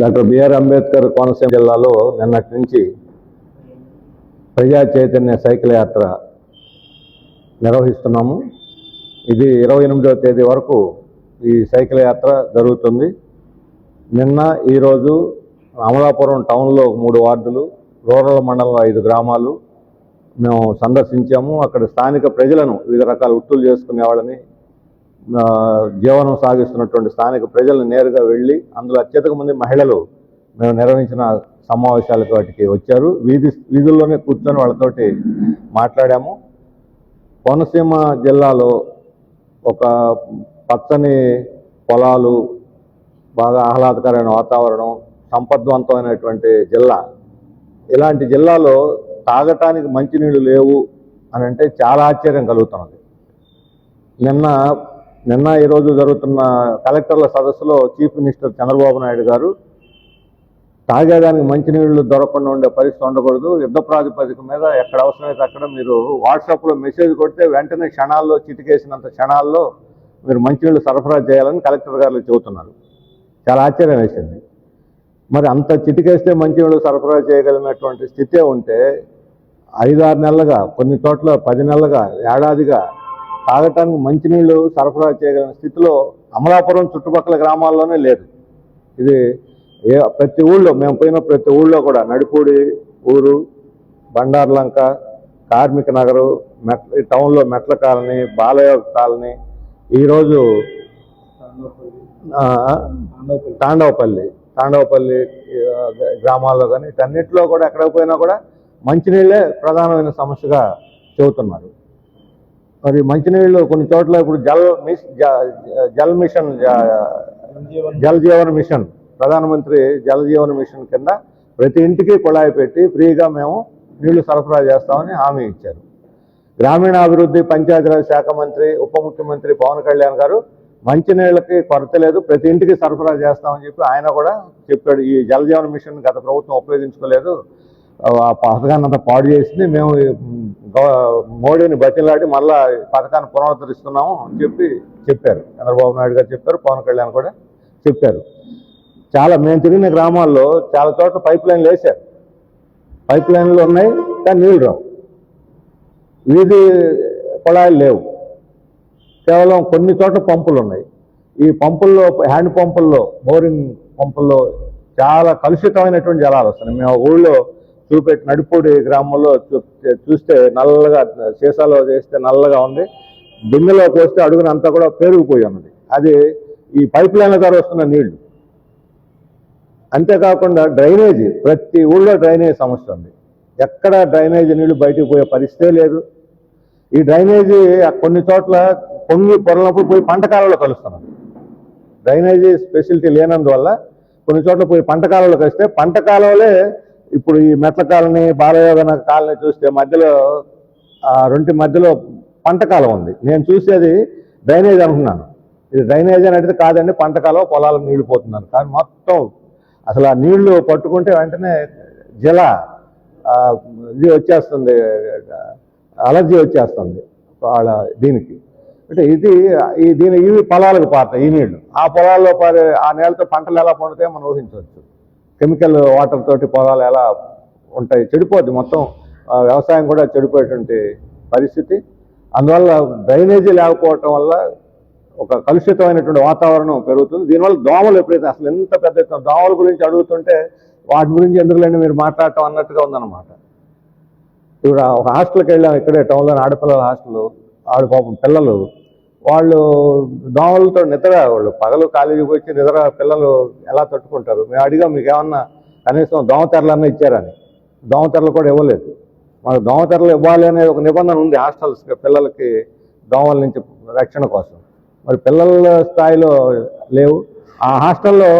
Doctor BR Ambedkar Konaseema జిల్లాలో నిన్నటి నుంచి ప్రజా చైతన్య సైకిల్ యాత్ర నిర్వహిస్తున్నాము. ఇది ఇరవై ఎనిమిదవ తేదీ వరకు ఈ సైకిల్ యాత్ర జరుగుతుంది. నిన్న ఈరోజు అమలాపురం టౌన్లో మూడు వార్డులు రూరల్ మండలంలో ఐదు గ్రామాలు. మేము సందర్శించాము. అక్కడ స్థానిక ప్రజలను వివిధ రకాల వృత్తులు చేసుకునే వాళ్ళని జీవనం సాగిస్తున్నటువంటి స్థానిక ప్రజలను నేరుగా వెళ్ళి అందులో అత్యధిక మంది మహిళలు మేము నిర్వహించిన సమావేశాలకు వాటికి వచ్చారు. వీధి వీధుల్లోనే కూర్చొని వాళ్ళతోటి మాట్లాడాము. కోనసీమ జిల్లాలో ఒక పచ్చని పొలాలు బాగా ఆహ్లాదకరమైన వాతావరణం సంపద్వంతమైనటువంటి జిల్లా. ఇలాంటి జిల్లాలో తాగటానికి మంచినీళ్ళు లేవు అని అంటే చాలా ఆశ్చర్యం కలుగుతున్నది. నిన్న నిన్న ఈరోజు జరుగుతున్న కలెక్టర్ల సదస్సులో చీఫ్ మినిస్టర్ చంద్రబాబు నాయుడు గారు తాగేదానికి మంచినీళ్ళు దొరకకుండా ఉండే పరిస్థితి ఉండకూడదు యుద్ధ ప్రాతిపదిక మీద ఎక్కడ అవసరమైతే అక్కడ మీరు వాట్సాప్లో మెసేజ్ కొడితే వెంటనే క్షణాల్లో చిటికేసినంత క్షణాల్లో మీరు మంచినీళ్ళు సరఫరా చేయాలని కలెక్టర్ గారు చెబుతున్నారు. చాలా ఆశ్చర్యం వేసింది. మరి అంత చిటికేస్తే మంచినీళ్ళు సరఫరా చేయగలిగినటువంటి స్థితే ఉంటే ఐదారు నెలలుగా కొన్ని చోట్ల పది నెలలుగా ఏడాదిగా తాగటానికి మంచినీళ్ళు సరఫరా చేయగలిగిన స్థితిలో అమలాపురం చుట్టుపక్కల గ్రామాల్లోనే లేదు. ఇది ఏ ప్రతి ఊళ్ళో మేము పోయిన ప్రతి ఊళ్ళో కూడా నడిపూడి ఊరు బండార్లంక కార్మిక నగరు మెట్ ఈ టౌన్లో మెట్ల కాలనీ బాలయ్య కాలనీ ఈరోజు తాండవపల్లి తాండవపల్లి గ్రామాల్లో కానీ వీటన్నిటిలో కూడా ఎక్కడ పోయినా కూడా మంచినీళ్ళే ప్రధానమైన సమస్యగా చెబుతున్నారు. మరి మంచినీళ్ళు కొన్ని చోట్ల ఇప్పుడు జల్ మిస్ జ- జల్ మిషన్ జల్ జీవన మిషన్ ప్రధానమంత్రి జల్ జీవన మిషన్ కింద ప్రతి ఇంటికి కుళాయి పెట్టి ఫ్రీగా మేము నీళ్ళు సరఫరా చేస్తామని హామీ ఇచ్చారు. గ్రామీణాభివృద్ధి పంచాయతీరాజ్ శాఖ మంత్రి ఉప ముఖ్యమంత్రి పవన్ కళ్యాణ్ గారు మంచినీళ్ళకి కొరత లేదు ప్రతి ఇంటికి సరఫరా చేస్తామని చెప్పి ఆయన కూడా చెప్పాడు. ఈ జలజీవన మిషన్ గత ప్రభుత్వం ఉపయోగించుకోలేదు. ఆ పథకాన్ని అంతా పాడు చేసింది. మేము మోడీని బతిలాడి మళ్ళా ఈ పథకాన్ని పునరుద్ధరిస్తున్నాము అని చెప్పి చెప్పారు. చంద్రబాబు నాయుడు గారు చెప్పారు పవన్ కళ్యాణ్ కూడా చెప్పారు. చాలా మేము తిరిగిన గ్రామాల్లో చాలా చోట్ల పైప్ లైన్లు వేశారు. పైప్ లైన్లు ఉన్నాయి కానీ నీళ్ళు రావు. వీధి కుళాయిలు లేవు. కేవలం కొన్ని చోట్ల పంపులు ఉన్నాయి. ఈ పంపుల్లో హ్యాండ్ పంపుల్లో బోరింగ్ పంపుల్లో చాలా కలుషితమైనటువంటి జలాలు వస్తున్నాయి. మేము ఊళ్ళో చూపెట్టి నడిపూడి గ్రామంలో చూ- చూస్తే నల్లగా సీసాలో చేస్తే నల్లగా ఉంది. బిన్నెలో పోస్తే అడుగున అంతా కూడా పేరుకుపోయి ఉన్నది. అది ఈ పైప్ లైన్ల ద్వారా వస్తున్న నీళ్ళు. అంతేకాకుండా డ్రైనేజీ ప్రతి ఊళ్ళో డ్రైనేజ్ సమస్య ఉంది. ఎక్కడ డ్రైనేజీ నీళ్ళు బయటకు పోయే పరిస్థితే లేదు. ఈ డ్రైనేజీ కొన్ని చోట్ల పొంగి పొరలప్పుడు పోయి పంట కాలంలో కలుస్తున్నాం డ్రైనేజీ ఫెసిలిటీ లేనందువల్ల కొన్ని చోట్ల పోయి పంట కాలంలో కలిస్తే పంటకాలంలో ఇప్పుడు ఈ మెట్ల కాలనీ బాలయోగన కాలనీ చూస్తే మధ్యలో ఆ రెంటి మధ్యలో పంట కాలం ఉంది. నేను చూసేది డ్రైనేజ్ అనుకున్నాను. ఇది డ్రైనేజ్ అని అడిగితే కాదండి పంట కాలం పొలాలకు నీళ్ళు పోతున్నాను. కానీ మొత్తం అసలు ఆ నీళ్ళు పట్టుకుంటే వెంటనే జల ఇది వచ్చేస్తుంది అలర్జీ వచ్చేస్తుంది వాళ్ళ దీనికి. అంటే ఇది ఈ దీని ఇవి పొలాలకు పారుతాయి ఈ నీళ్ళు. ఆ పొలాల్లో పారే ఆ నీళ్ళతో పంటలు ఎలా పండుతాయో మనం ఊహించవచ్చు. కెమికల్ వాటర్ తోటి పొలాలు ఎలా ఉంటాయి చెడిపోద్ది. మొత్తం ఆ, వ్యవసాయం కూడా చెడిపోయేటువంటి పరిస్థితి. అందువల్ల డ్రైనేజీ లేకపోవటం వల్ల ఒక కలుషితమైనటువంటి వాతావరణం పెరుగుతుంది. దీనివల్ల దోమలు ఎప్పుడైతే అసలు ఎంత పెద్ద ఎత్తున దోమల గురించి అడుగుతుంటే వాటి గురించి ఎందుకులేండి మీరు మాట్లాడటం అన్నట్టుగా ఉందన్నమాట. ఇప్పుడు ఒక హాస్టల్కి వెళ్ళాం ఇక్కడే టౌన్లోని ఆడపిల్లల హాస్టల్ ఆడు పాపం పిల్లలు వాళ్ళు దోమలతో నిద్ర వాళ్ళు పగలు కాలేజీకి వచ్చి నిద్ర పిల్లలు ఎలా తట్టుకుంటారు? మేము అడిగాం మీకు ఏమన్నా కనీసం దోమతెరలన్నా ఇచ్చారని. దోమతెరలు కూడా ఇవ్వలేదు. మాకు దోమతెరలు ఇవ్వాలి అనే ఒక నిబంధన ఉంది హాస్టల్స్ పిల్లలకి దోమల నుంచి రక్షణ కోసం. మరి పిల్లల స్థాయిలో లేవు. ఆ హాస్టల్లో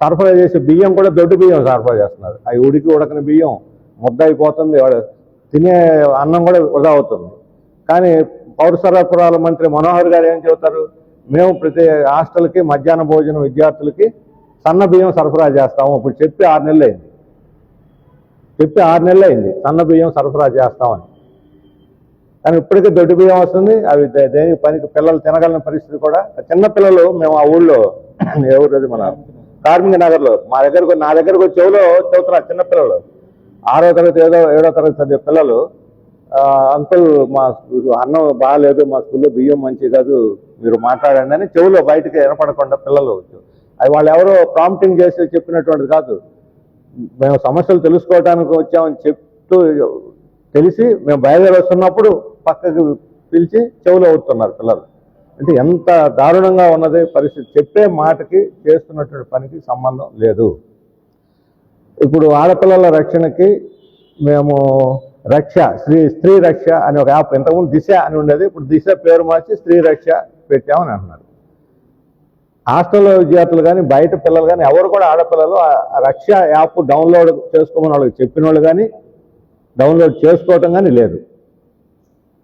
సరఫరా చేసే బియ్యం కూడా దొడ్డు బియ్యం సరఫరా చేస్తున్నారు. అవి ఉడికి ఉడకని బియ్యం ముద్ద అయిపోతుంది వాడు తినే అన్నం కూడా వృధా అవుతుంది. కానీ పౌర సరఫరాల మంత్రి మనోహర్ గారు ఏం చెబుతారు? మేము ప్రతి హాస్టల్కి మధ్యాహ్న భోజనం విద్యార్థులకి సన్న బియ్యం సరఫరా చేస్తాము. ఇప్పుడు చెప్పి ఆరు నెలలు అయింది. చెప్పి ఆరు నెలలు అయింది. సన్న బియ్యం సరఫరా చేస్తామని. కానీ ఇప్పటికీ దొడ్డు బియ్యం వస్తుంది. అవి దేనికి పనికి పిల్లలు తినగలిగిన పరిస్థితి కూడా. చిన్న పిల్లలు మేము ఆ ఊళ్ళో ఎవరు మన కార్మిక నగర్లో మా దగ్గరకు నా దగ్గరకు వచ్చి చెవులో చదువుతున్నారు చిన్నపిల్లలు ఆరో తరగతి ఏదో ఏడో తరగతి చదివే పిల్లలు. అంకుల్ మా స్కూ- అన్నం బాగాలేదు మా స్కూల్లో బియ్యం మంచి కాదు మీరు మాట్లాడండి అని చెవులో బయటకి వినపడకుండా పిల్లలు అది వాళ్ళు ఎవరో ప్రాంప్టింగ్ చేసి చెప్పినటువంటిది కాదు. మేము సమస్యలు తెలుసుకోవడానికి వచ్చామని చెప్తూ తెలిసి మేము బయలుదేరి వస్తున్నప్పుడు పక్కకు పిలిచి చెవులు అవుతున్నారు పిల్లలు. అంటే ఎంత దారుణంగా ఉన్నది పరిస్థితి. చెప్పే మాటకి చేస్తున్నటువంటి పనికి సంబంధం లేదు. ఇప్పుడు ఆడపిల్లల రక్షణకి మేము రక్ష స్త్రీ స్త్రీ రక్ష అనే ఒక యాప్. ఇంతకుముందు దిశ అని ఉండేది ఇప్పుడు దిశ పేరు మార్చి స్త్రీ రక్ష పెట్టామని అంటున్నారు. హాస్టల్లో విద్యార్థులు కానీ బయట పిల్లలు కానీ ఎవరు కూడా ఆడపిల్లలు ఆ రక్ష యాప్ డౌన్లోడ్ చేసుకోమని వాళ్ళకి చెప్పిన వాళ్ళు కానీ డౌన్లోడ్ చేసుకోవటం కానీ లేదు.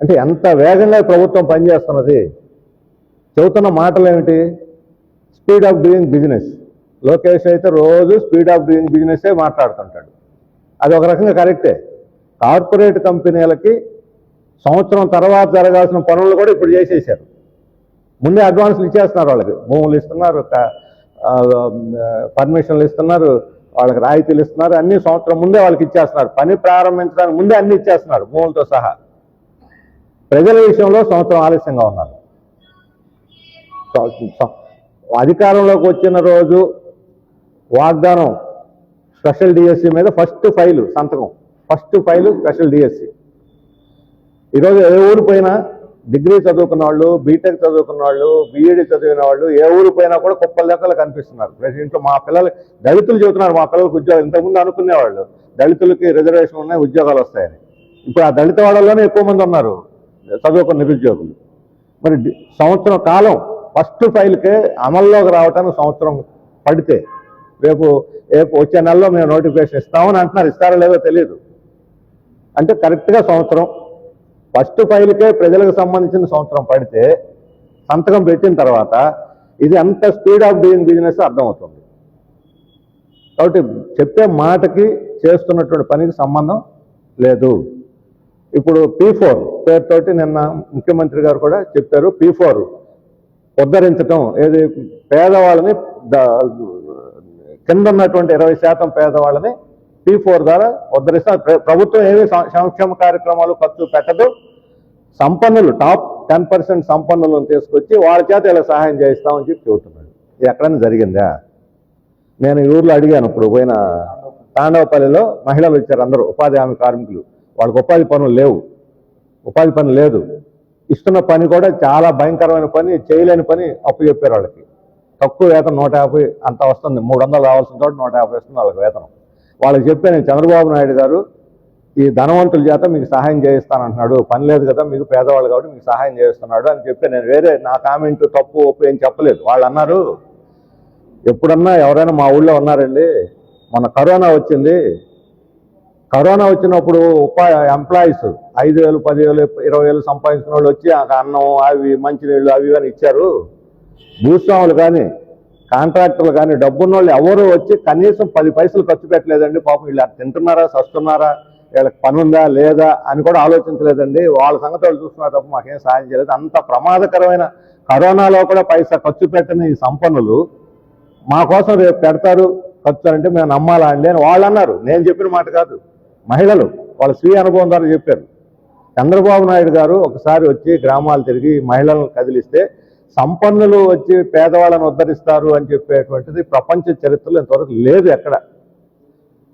అంటే ఎంత వేగంగా ప్రభుత్వం పనిచేస్తున్నది. చెబుతున్న మాటలు ఏమిటి? Speed of doing business. Lokesh అయితే రోజు స్పీడ్ ఆఫ్ డూయింగ్ బిజినెస్సే మాట్లాడుతుంటాడు. అది ఒక రకంగా కరెక్టే. కార్పొరేట్ కంపెనీలకి సంవత్సరం తర్వాత జరగాల్సిన పనులు కూడా ఇప్పుడు చేసేసారు. ముందే అడ్వాన్స్లు ఇచ్చేస్తున్నారు వాళ్ళకి. భూములు ఇస్తున్నారు పర్మిషన్లు ఇస్తున్నారు వాళ్ళకి రాయితీలు ఇస్తున్నారు అన్ని సంవత్సరం ముందే వాళ్ళకి ఇచ్చేస్తున్నారు. పని ప్రారంభించడానికి ముందే అన్ని ఇచ్చేస్తున్నారు భూములతో సహా. ప్రజల విషయంలో సంవత్సరం ఆలస్యంగా ఉన్నారు. అధికారంలోకి వచ్చిన రోజు వాగ్దానం స్పెషల్ డిఎస్సి మీద ఫస్ట్ ఫైలు సంతకం. ఫస్ట్ ఫైల్ స్పెషల్ డిఎస్సి ఈరోజు ఏ ఊరు పోయినా డిగ్రీ చదువుకున్న వాళ్ళు బీటెక్ చదువుకున్న వాళ్ళు బీఈడి చదివిన వాళ్ళు ఏ ఊరు పోయినా కూడా కుప్పల లెక్కలు కనిపిస్తున్నారు. ప్రతి ఇంట్లో మా పిల్లలు దళితులు చెబుతున్నారు మా పిల్లలకు ఉద్యోగం ఇంతకుముందు అనుకునేవాళ్ళు. దళితులకి రిజర్వేషన్ ఉన్నాయి ఉద్యోగాలు వస్తాయని. ఇప్పుడు ఆ దళిత వాళ్ళలోనే ఎక్కువ మంది ఉన్నారు చదువుకున్న నిరుద్యోగులు. మరి సంవత్సరం కాలం ఫస్ట్ ఫైల్కే అమల్లోకి రావటానికి సంవత్సరం పడితే రేపు రేపు వచ్చే నెలలో మేము నోటిఫికేషన్ ఇస్తామని అంటున్నారు. ఇస్తారో లేదో తెలియదు. అంటే కరెక్ట్గా సంవత్సరం. ఫస్ట్ ఫైల్కే ప్రజలకు సంబంధించిన సంవత్సరం పడితే సంతకం పెట్టిన తర్వాత ఇది ఎంత స్పీడ్ ఆఫ్ డూయింగ్ బిజినెస్ అర్థమవుతుంది. కాబట్టి చెప్పే మాటకి చేస్తున్నటువంటి పనికి సంబంధం లేదు. ఇప్పుడు పీ ఫోర్ పేరుతోటి నిన్న ముఖ్యమంత్రి గారు కూడా చెప్పారు పీ ఫోర్ ఉద్ధరించటం ఏది పేదవాళ్ళని కింద ఉన్నటువంటి ఇరవై శాతం పేదవాళ్ళని పీ ఫోర్ ద్వారా ఉద్ధరిస్తాం ప్రభుత్వం ఏమి సం- సంక్షేమ కార్యక్రమాలు ఖర్చు పెట్టదు. సంపన్నులు టాప్ టెన్ పర్సెంట్ సంపన్నులను తీసుకొచ్చి వాళ్ళ చేత ఇలా సహాయం చేయిస్తామని చెప్పి చెబుతున్నాడు. ఇది ఎక్కడైనా జరిగిందా? నేను ఈ ఊర్లో అడిగాను ఇప్పుడు పోయిన తాండవపల్లిలో మహిళలు ఇచ్చారు అందరూ ఉపాధి హామీ కార్మికులు. వాళ్ళకి ఉపాధి పనులు లేవు. ఉపాధి పని లేదు. ఇస్తున్న పని కూడా చాలా భయంకరమైన పని చేయలేని పని అప్పు చెప్పారు వాళ్ళకి. తక్కువ వేతనం నూట యాభై అంత వస్తుంది. మూడు వందలు రావాల్సిన చోట నూట యాభై వస్తుంది వాళ్ళకి వేతనం. వాళ్ళకి చెప్పాను నేను చంద్రబాబు నాయుడు గారు ఈ ధనవంతుల చేత మీకు సహాయం చేయిస్తానంటున్నాడు. పని లేదు కదా మీకు పేదవాళ్ళు కాబట్టి మీకు సహాయం చేస్తున్నాడు అని చెప్పి నేను వేరే నా కామెంట్ తప్పు ఒప్పు ఏం చెప్పలేదు. వాళ్ళు అన్నారు ఎప్పుడన్నా ఎవరైనా మా ఊళ్ళో ఉన్నారండి మొన్న కరోనా వచ్చింది. కరోనా వచ్చినప్పుడు ఉపా ఎంప్లాయీస్ ఐదు వేలు పదివేలు ఇరవై వేలు సంపాదించిన వాళ్ళు వచ్చి ఆ అన్నం అవి మంచినీళ్ళు అవి ఇవన్నీ అని ఇచ్చారు. భూస్వాములు కానీ కాంట్రాక్టర్లు కానీ డబ్బున్న వాళ్ళు ఎవరు వచ్చి కనీసం పది పైసలు ఖర్చు పెట్టలేదండి. పాపం వీళ్ళు తింటున్నారా సస్తున్నారా వీళ్ళకి పని ఉందా లేదా అని కూడా ఆలోచించలేదండి. వాళ్ళ సంగతి వాళ్ళు చూస్తున్నారు తప్ప మాకేం సాయం చేయలేదు. అంత ప్రమాదకరమైన కరోనాలో కూడా పైసా ఖర్చు పెట్టని ఈ సంపన్నులు మా కోసం రేపు పెడతారు ఖర్చు అంటే మేము నమ్మాలా అండి అని వాళ్ళు అన్నారు. నేను చెప్పిన మాట కాదు. మహిళలు వాళ్ళ స్వీయ అనుభవం ద్వారా చెప్పారు. చంద్రబాబు నాయుడు గారు ఒకసారి వచ్చి గ్రామాలు తిరిగి మహిళలను కదిలిస్తే సంపన్నులు వచ్చి పేదవాళ్ళని ఉద్ధరిస్తారు అని చెప్పేటువంటిది ప్రపంచ చరిత్రలో ఇంతవరకు లేదు ఎక్కడ.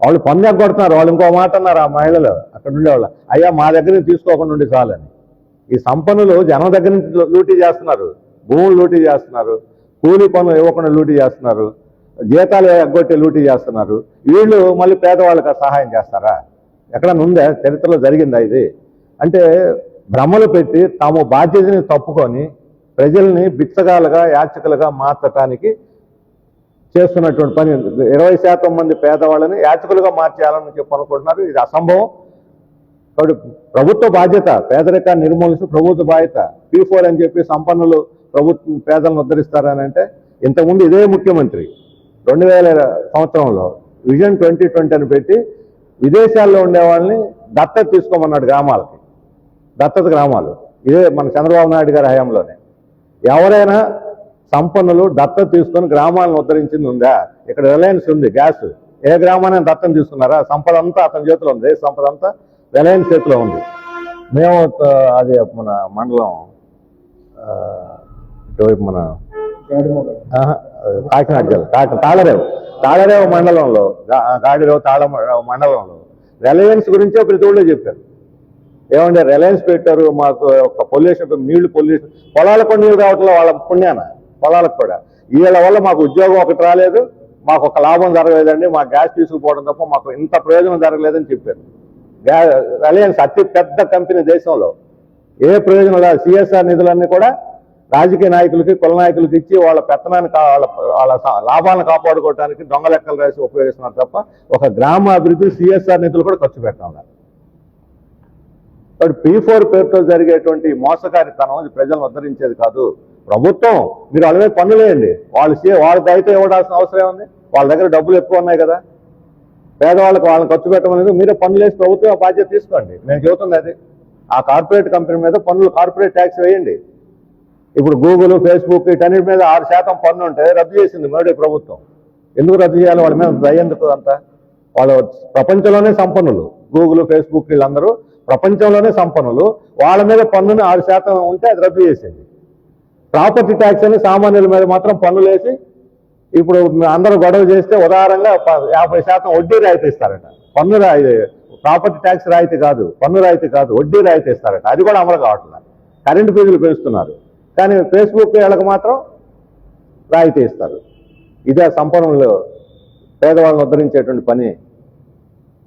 వాళ్ళు పన్ను కొడుతున్నారు వాళ్ళు ఇంకో మాట అన్నారు ఆ మహిళలు అక్కడ ఉండేవాళ్ళు. అయ్యా మా దగ్గర నుంచి తీసుకోకుండా ఉండి చాలని. ఈ సంపన్నులు జనం దగ్గర నుంచి లూటీ చేస్తున్నారు. భూములు లూటీ చేస్తున్నారు. కూలీ పనులు ఇవ్వకుండా లూటీ చేస్తున్నారు. జీతాలు ఎగ్గొట్టి లూటీ చేస్తున్నారు. వీళ్ళు మళ్ళీ పేదవాళ్ళకి సహాయం చేస్తారా? ఎక్కడన్నా ఉందా? చరిత్రలో జరిగిందా ఇది? అంటే భ్రమలు పెట్టి తాము బాధ్యతని తప్పుకొని ప్రజల్ని బిచ్చగాలుగా యాచకులుగా మార్చటానికి చేస్తున్నటువంటి పని. ఇరవై శాతం మంది పేదవాళ్ళని యాచకులుగా మార్చేయాలని చెప్పి అనుకుంటున్నారు. ఇది అసంభవం. కాబట్టి ప్రభుత్వ బాధ్యత పేదరికాన్ని నిర్మూలిస్తూ ప్రభుత్వ బాధ్యత. పీ ఫోర్ అని చెప్పి సంపన్నులు ప్రభుత్వం పేదలను ఉద్ధరిస్తారని అంటే ఇంతకుముందు ఇదే ముఖ్యమంత్రి. రెండు వేల సంవత్సరంలో విజన్ ట్వంటీ ట్వంటీ అని పెట్టి విదేశాల్లో ఉండే వాళ్ళని దత్తత తీసుకోమన్నాడు గ్రామాలకి. దత్తత గ్రామాలు. ఇదే మన చంద్రబాబు నాయుడు గారి హయాంలోనే. ఎవరైనా సంపన్నులు దత్తం తీసుకొని గ్రామాలను ఉద్ధరించింది ఉందా? ఇక్కడ రిలయన్స్ ఉంది గ్యాస్. ఏ గ్రామాన్ని దత్తం తీసుకున్నారా? సంపద అంతా అతని చేతిలో ఉంది సంపద అంతా రిలయన్స్ చేతిలో ఉంది. మేము అది మన మండలం ఇటువైపు మన కాకినాడ జిల్లా కాకి తాళరేవు. తాళరేవు మండలంలో గాడిరేవు తాళ మండలంలో. రిలయన్స్ గురించే ప్రతి ఊళ్ళో చెప్పారు. ఏమంటే రిలయన్స్ పెట్టారు మాకు ఒక పొల్యూషన్ నీళ్ళు పొల్యూషన్. పొలాలకు కూడా నీళ్ళు రావట్లేదు వాళ్ళ పుణ్యాన పొలాలకు కూడా. వీళ్ళ వల్ల మాకు ఉద్యోగం ఒకటి రాలేదు మాకు ఒక లాభం జరగలేదండి మా గ్యాస్ తీసుకుపోవడం తప్ప మాకు ఇంత ప్రయోజనం జరగలేదని చెప్పారు. గ్యా రిలయన్స్ అతి పెద్ద కంపెనీ దేశంలో. ఏ ప్రయోజనం లేదు సిఎస్ఆర్ నిధులన్నీ కూడా రాజకీయ నాయకులకి కుల నాయకులకి ఇచ్చి వాళ్ళ పెత్తనాన్ని వాళ్ళ వాళ్ళ లాభాలను కాపాడుకోవడానికి దొంగ లెక్కలు రాసి ఉపయోగిస్తున్నారు తప్ప ఒక గ్రామ అభివృద్ధి సిఎస్ఆర్ నిధులు కూడా ఖర్చు పెట్టడం కాబట్టి పీ ఫోర్ పేరుతో జరిగేటువంటి మోసకారితనం అది ప్రజలను ఉద్ధరించేది కాదు. ప్రభుత్వం మీరు వాళ్ళ మీద పన్నులేయండి వాళ్ళు సీ వాళ్ళ దయతో ఇవ్వడాల్సిన అవసరం ఉంది వాళ్ళ దగ్గర డబ్బులు ఎక్కువ ఉన్నాయి కదా. పేదవాళ్ళకి వాళ్ళని ఖర్చు పెట్టమనేది మీరే పనులు వేసి ప్రభుత్వం బాధ్యత తీసుకోండి. నేను చెబుతుంది అది. ఆ కార్పొరేట్ కంపెనీ మీద పన్నులు కార్పొరేట్ ట్యాక్స్ వేయండి. ఇప్పుడు గూగుల్ ఫేస్బుక్ వీటన్నిటి మీద ఆరు శాతం పన్ను ఉంటే రద్దు చేసింది మోడీ ప్రభుత్వం. ఎందుకు రద్దు చేయాలి? వాళ్ళ మీద దయ ఎందుకు అంత? వాళ్ళు ప్రపంచంలోనే సంపన్నులు. గూగుల్ ఫేస్బుక్ వీళ్ళందరూ ప్రపంచంలోనే సంపన్నులు వాళ్ళ మీద పన్నుని ఆరు శాతం ఉంటే అది రద్దు చేసేది. ప్రాపర్టీ ట్యాక్స్ అని సామాన్యుల మీద మాత్రం పన్నులు వేసి ఇప్పుడు అందరూ గొడవ చేస్తే ఉదాహరణగా ప- యాభై శాతం వడ్డీ రాయితీ ఇస్తారట. పన్ను రాయి ప్రాపర్టీ ట్యాక్స్ రాయితీ కాదు పన్ను రాయితీ కాదు వడ్డీ రాయితీ ఇస్తారట. అది కూడా అమలు కావట్లేదు కరెంటు ఫీజులు పెంచుతున్నారు. కానీ ఫేస్బుక్ వీళ్ళకి మాత్రం రాయితీ ఇస్తారు. ఇదే సంపన్నులు పేదవాళ్ళని ఉద్ధరించేటువంటి పని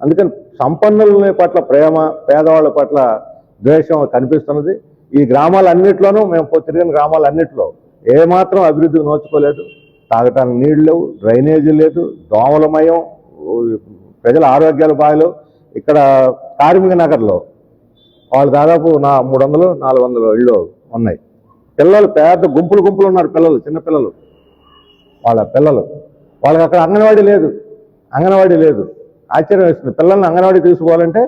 అందుకని సంపన్నుల పట్ల ప్రేమ పేదవాళ్ళ పట్ల ద్వేషం కనిపిస్తున్నది. ఈ గ్రామాలన్నింటిలోనూ మేము తిరిగిన గ్రామాలన్నింటిలో ఏమాత్రం అభివృద్ధికి నోచుకోలేదు. తాగటానికి నీళ్ళు లేవు డ్రైనేజీ లేదు దోమలమయం ప్రజల ఆరోగ్యాలు బాగలేవు. ఇక్కడ కార్మిక నగర్లో వాళ్ళు దాదాపు నా మూడు వందలు నాలుగు వందలు ఇళ్ళు ఉన్నాయి. పిల్లలు పెద్ద గుంపులు గుంపులు ఉన్నారు పిల్లలు చిన్నపిల్లలు వాళ్ళ పిల్లలు. వాళ్ళకి అక్కడ అంగన్వాడీ లేదు. అంగన్వాడీ లేదు. ఆశ్చర్యం వేస్తుంది. పిల్లల్ని అంగన్వాడీ తీసుకోవాలంటే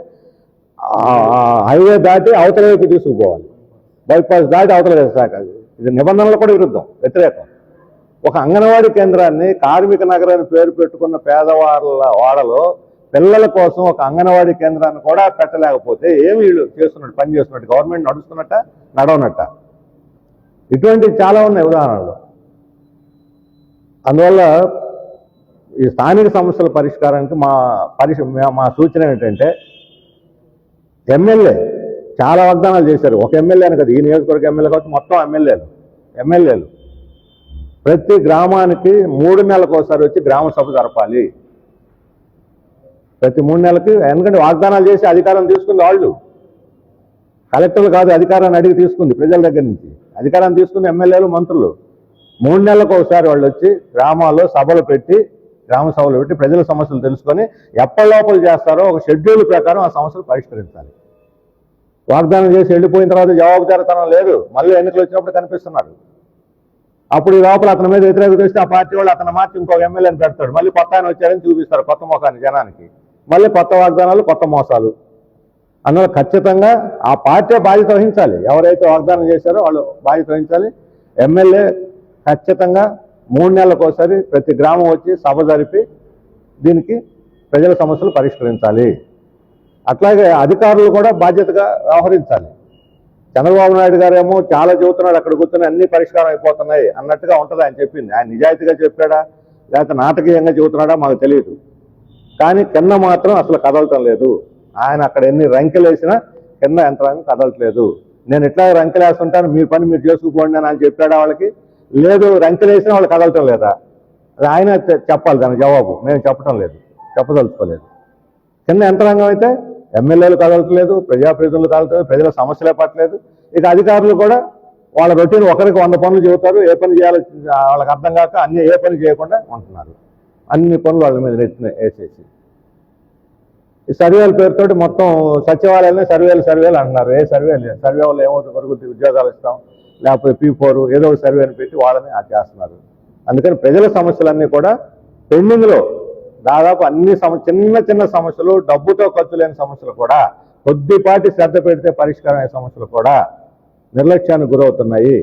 హైవే దాటి అవతల వైపు తీసుకుపోవాలి. బైపాస్ దాటి అవతల శాఖ అది ఇది నిబంధనలు కూడా విరుద్ధం వ్యతిరేకం. ఒక అంగన్వాడీ కేంద్రాన్ని కార్మిక నగరాన్ని పేరు పెట్టుకున్న పేదవాళ్ళ వాడలో పిల్లల కోసం ఒక అంగన్వాడీ కేంద్రాన్ని కూడా పెట్టలేకపోతే ఏమి వీళ్ళు చేస్తున్నట్టు పని చేస్తున్నట్టు? గవర్నమెంట్ నడుస్తున్నట్ట నడవనట్ట? ఇటువంటివి చాలా ఉన్నాయి ఉదాహరణలు. అందువల్ల ఈ స్థానిక సమస్యల పరిష్కారానికి మా పరిష్ మా- సూచన ఏంటంటే ఎమ్మెల్యే చాలా వాగ్దానాలు చేశారు. ఒక ఎమ్మెల్యే అని కదా ఈ నియోజకవర్గ ఎమ్మెల్యే కాబట్టి మొత్తం ఎమ్మెల్యేలు ఎమ్మెల్యేలు. ప్రతి గ్రామానికి మూడు నెలలకు ఒకసారి వచ్చి గ్రామ సభ జరపాలి. ప్రతి మూడు నెలలకి ఎందుకంటే వాగ్దానాలు చేసి అధికారం తీసుకుంది వాళ్ళు. కలెక్టర్లు కాదు అధికారాన్ని అడిగి తీసుకుంది ప్రజల దగ్గర నుంచి. అధికారం తీసుకున్న ఎమ్మెల్యేలు మంత్రులు. మూడు నెలలకు ఒకసారి వాళ్ళు వచ్చి గ్రామాల్లో సభలు పెట్టి గ్రామ సభలు పెట్టి ప్రజల సమస్యలు తెలుసుకొని ఎప్పటి లోపల చేస్తారో ఒక షెడ్యూల్ ప్రకారం ఆ సమస్యలు పరిష్కరించాలి. వాగ్దానం చేసి వెళ్ళిపోయిన తర్వాత జవాబుదారితనం లేదు. మళ్ళీ ఎన్నికలు వచ్చినప్పుడు కనిపిస్తున్నారు. అప్పుడు ఈ లోపల అతని మీద వ్యతిరేకత వస్తే ఆ పార్టీ వాళ్ళు అతను మార్చి ఇంకొక ఎమ్మెల్యేని పెడతాడు. మళ్ళీ కొత్త ఆయన వచ్చారని చూపిస్తారు కొత్త ముఖాన్ని జనానికి. మళ్ళీ కొత్త వాగ్దానాలు కొత్త మోసాలు. అందువల్ల ఖచ్చితంగా ఆ పార్టీ బాధ్యత వహించాలి. ఎవరైతే వాగ్దానం చేశారో వాళ్ళు బాధ్యత వహించాలి. ఎమ్మెల్యే ఖచ్చితంగా మూడు నెలలకు ఒకసారి ప్రతి గ్రామం వచ్చి సభ జరిపి దీనికి ప్రజల సమస్యలు పరిష్కరించాలి. అట్లాగే అధికారులు కూడా బాధ్యతగా వ్యవహరించాలి. చంద్రబాబు నాయుడు గారేమో చాలా చెబుతున్నాడు అక్కడ కూర్చొని అన్ని పరిష్కారం అయిపోతున్నాయి అన్నట్టుగా ఉంటుంది ఆయన చెప్పింది. ఆయన నిజాయితీగా చెప్పాడా? లేకపోతే నాటకీయంగా చెబుతున్నాడా? మాకు తెలియదు. కానీ కింద మాత్రం అసలు కదలటం లేదు. ఆయన అక్కడ ఎన్ని రంకెలు వేసినా కింద యంత్రాంగం కదలట్లేదు. నేను ఇట్లా రంకెలు వేస్తుంటాను మీ పని మీరు చేసుకుపోండి అని ఆయన చెప్పాడా వాళ్ళకి? లేదు రంకెలు వేసినా వాళ్ళు కదలటం లేదా? అది ఆయన చెప్పాలి దాని జవాబు. మేము చెప్పటం లేదు. చెప్పదలుచుకోలేదు. కింద యంత్రాంగం అయితే ఎమ్మెల్యేలు కదలట్లేదు ప్రజాప్రతినిధులు కదలట్లేదు ప్రజల సమస్యలే పట్టలేదు ఇక అధికారులు కూడా వాళ్ళ రొటీన్ ఒకరికి వంద పనులు చెబుతారు. ఏ పని చేయాలో వాళ్ళకి అర్థం కాక అన్ని ఏ పని చేయకుండా ఉంటున్నారు. అన్ని పనులు వాళ్ళ మీద నెత్తిన వేసేసి. ఈ సర్వేల పేరుతోటి మొత్తం సచివాలయాలనే సర్వేలు సర్వేలు అంటున్నారు. ఏ సర్వేలు? సర్వే వాళ్ళు ఏమవుతుంది? వరకు ఉద్యోగాలు ఇస్తాం. లేకపోతే పీ ఫోర్ ఏదో ఒక సర్వేని పెట్టి వాళ్ళని చేస్తున్నారు. అందుకని ప్రజల సమస్యలన్నీ కూడా పెండింగ్లో దాదాపు అన్ని సమ చిన్న చిన్న సమస్యలు డబ్బుతో ఖర్చు లేని సమస్యలు కూడా కొద్దిపాటి శ్రద్ధ పెడితే పరిష్కారం అయ్యే సమస్యలు కూడా నిర్లక్ష్యానికి గురవుతున్నాయి.